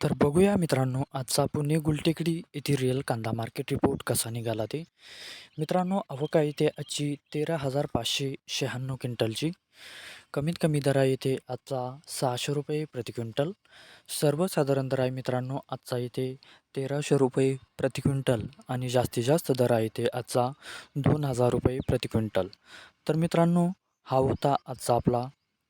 तर बघूया मित्रांनो आजचा पुणे गुलटेकडी येथील रिअल कांदा मार्केट रिपोर्ट कसा निघाला ते. मित्रांनो अवका येथे आजची तेरा हजार पाचशे शहाण्णव क्विंटलची. कमीत कमी दरा येथे आजचा सहाशे रुपये प्रति क्विंटल. सर्वसाधारण दर आहे मित्रांनो आजचा येथे तेराशे रुपये प्रति क्विंटल आणि जास्तीत जास्त दर आहे आजचा दोन हजार रुपये प्रति क्विंटल. तर मित्रांनो हा होता आजचा आपला